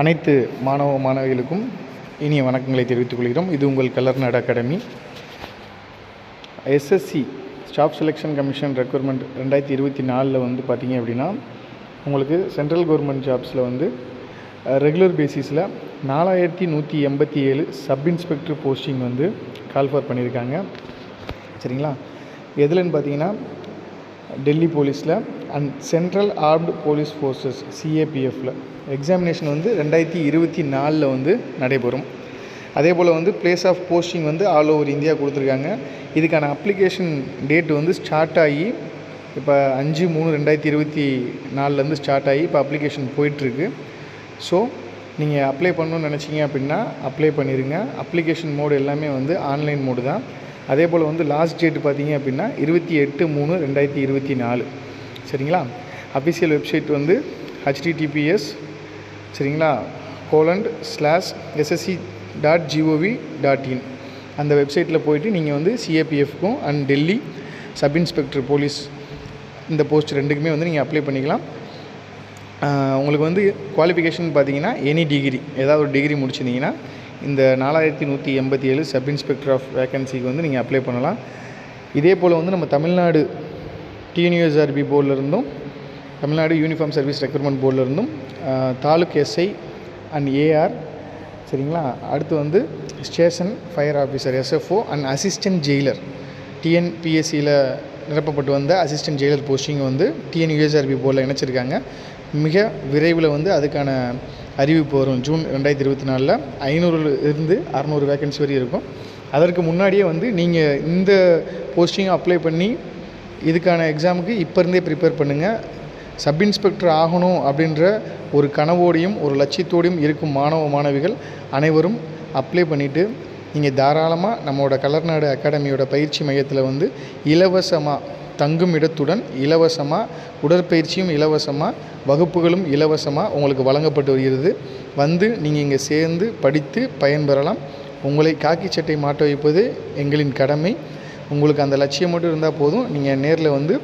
அனைத்து மாணவ மாணவிகளுக்கும் இனிய வணக்கங்களை தெரிவித்துக் கொள்கிறோம். இது உங்கள் கலர்நாடு academy. S S C staff selection commission recruitment ரெண்டாயிரத்தி இருபத்தி நாலில் வந்து பார்த்தீங்க அப்படின்னா உங்களுக்கு சென்ட்ரல் கவர்மெண்ட் ஜாப்ஸில் வந்து ரெகுலர் பேசிஸில் நாலாயிரத்தி நூற்றி எண்பத்தி ஏழு சப் இன்ஸ்பெக்டர் போஸ்டிங் வந்து கால்ஃபர் பண்ணியிருக்காங்க. சரிங்களா? எதுலன்னு பார்த்தீங்கன்னா டெல்லி போலீஸில் and central armed police forces சிஏபிஎஃப்பில் examination வந்து ரெண்டாயிரத்தி இருபத்தி நாலில் வந்து நடைபெறும். அதே போல் வந்து பிளேஸ் ஆஃப் போஸ்டிங் வந்து ஆல் ஓவர் இந்தியா கொடுத்துருக்காங்க. இதுக்கான அப்ளிகேஷன் டேட் வந்து ஸ்டார்ட் ஆகி இப்போ அஞ்சு மூணு ரெண்டாயிரத்தி இருபத்தி நாலுலேருந்து ஸ்டார்ட் ஆகி இப்போ அப்ளிகேஷன் போயிட்டுருக்கு. ஸோ நீங்கள் அப்ளை பண்ணணும்னு நினச்சிங்க அப்படின்னா அப்ளை பண்ணிடுங்க அப்ளிகேஷன் மோடு எல்லாமே வந்து ஆன்லைன் மோடு தான். அதே போல் வந்து லாஸ்ட் டேட் பார்த்தீங்க அப்படின்னா இருபத்தி எட்டு மூணு ரெண்டாயிரத்தி இருபத்தி நாலு. சரிங்களா? அஃபிஷியல் வெப்சைட் வந்து H T T P S சரிங்களா? Colon slash S S C dot G O V dot in அந்த வெப்சைட்டில் போயிட்டு நீங்கள் வந்து சிஏபிஎஃப்க்கும் and Delhi sub inspector police இந்த போஸ்ட் ரெண்டுக்குமே வந்து நீங்கள் அப்ளை பண்ணிக்கலாம். உங்களுக்கு வந்து குவாலிஃபிகேஷன் பார்த்தீங்கன்னா எனி டிகிரி ஏதாவது ஒரு டிகிரி முடிச்சிருந்தீங்கன்னா இந்த நாலாயிரத்தி நூற்றி எண்பத்தி ஏழு சப் இன்ஸ்பெக்டர் ஆஃப் வேக்கன்சிக்கு வந்து நீங்கள் அப்ளை பண்ணலாம். இதே போல் வந்து நம்ம தமிழ்நாடு டிஎன்யூஎஸ்ஆர்பி போர்டிலிருந்தும் தமிழ்நாடு யூனிஃபார்ம் சர்வீஸ் ரெக்ரூட்மெண்ட் போர்டிலிருந்தும் தாலுக் எஸ்ஐ அண்ட் ஏஆர் சரிங்களா? அடுத்து வந்து station fire officer SFO and assistant jailer டிஎன்பிஎஸ்சியில் நிரப்பப்பட்டு வந்த அசிஸ்டன்ட் ஜெயிலர் போஸ்டிங் வந்து டிஎன்யூஎஸ்ஆர்பி போர்டில் இணைச்சிருக்காங்க. மிக விரைவில் வந்து அதுக்கான அறிவிப்பு வரும். ஜூன் ரெண்டாயிரத்தி இருபத்தி நாலில் ஐநூறுல இருந்து அறநூறு வேகன்சி வரையும் இருக்கும். அதற்கு முன்னாடியே வந்து நீங்கள் இந்த போஸ்டிங் அப்ளை பண்ணி இதுக்கான எக்ஸாமுக்கு இப்போ இருந்தே ப்ரிப்பேர் பண்ணுங்கள் சப் இன்ஸ்பெக்டர் ஆகணும் அப்படின்ற ஒரு கனவோடையும் ஒரு லட்சியத்தோடையும் இருக்கும் மாணவ மாணவிகள் அனைவரும் அப்ளை பண்ணிவிட்டு நீங்கள் தாராளமாக நம்மளோட கலர்நாடு அகாடமியோட பயிற்சி மையத்தில் வந்து இலவசமாக தங்கும் இடத்துடன் இலவசமாக உடற்பயிற்சியும் இலவசமாக வகுப்புகளும் இலவசமாக உங்களுக்கு வழங்கப்பட்டு வருகிறது. வந்து நீங்கள் இங்கே சேர்ந்து படித்து பயன்பெறலாம். உங்களை காக்கி சட்டை மாட்ட வைப்பது எங்களின் கடமை. உங்களுக்கு அந்த லட்சியம் மட்டும் இருந்தால் போதும். நீங்கள் நேரில் வந்து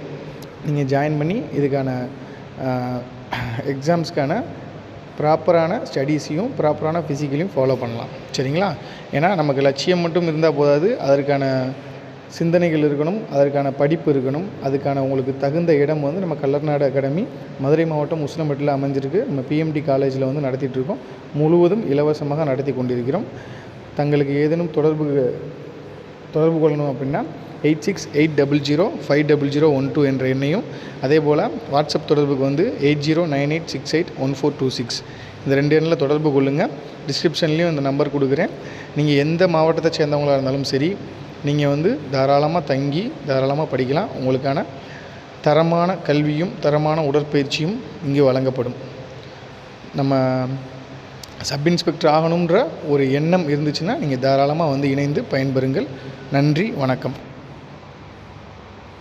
நீங்கள் ஜாயின் பண்ணி இதுக்கான எக்ஸாம்ஸ்க்கான ப்ராப்பரான ஸ்டடீஸையும் ப்ராப்பரான ஃபிசிக்கலையும் ஃபாலோ பண்ணலாம். சரிங்களா? ஏன்னா நமக்கு லட்சியம் மட்டும் இருந்தால் போதாது. அதற்கான சிந்தனைகள் இருக்கணும் அதற்கான படிப்பு இருக்கணும் அதுக்கான உங்களுக்கு தகுந்த இடம் வந்து நம்ம கல்லர்நாடு அகாடமி மதுரை மாவட்டம் உசிலம்பட்டில் அமைஞ்சிருக்கு. நம்ம பிஎம்டி காலேஜில் வந்து நடத்திட்டுருக்கோம் முழுவதும் இலவசமாக நடத்தி கொண்டிருக்கிறோம். தங்களுக்கு ஏதேனும் தொடர்பு தொடர்பு கொள்ளணும் அப்படின்னா eight six eight double zero five double zero one two என்ற எண்ணையும் அதே போல் வாட்ஸ்அப் தொடர்புக்கு வந்து eight zero nine eight six eight one four two six. இந்த ரெண்டு எண்ணில் தொடர்பு கொள்ளுங்கள் டிஸ்கிரிப்ஷன்லேயும் இந்த நம்பர் கொடுக்குறேன். நீங்கள் எந்த மாவட்டத்தை சேர்ந்தவங்களாக இருந்தாலும் சரி நீங்கள் வந்து தாராளமாக தங்கி தாராளமாக படிக்கலாம். உங்களுக்கான தரமான கல்வியும் தரமான உடற்பயிற்சியும் இங்கே வழங்கப்படும். நம்ம சப் இன்ஸ்பெக்டர் ஆகணுன்ற ஒரு எண்ணம் இருந்துச்சுன்னா நீங்கள் தாராளமாக வந்து இணைந்து பயன்பெறுங்கள். நன்றி வணக்கம்.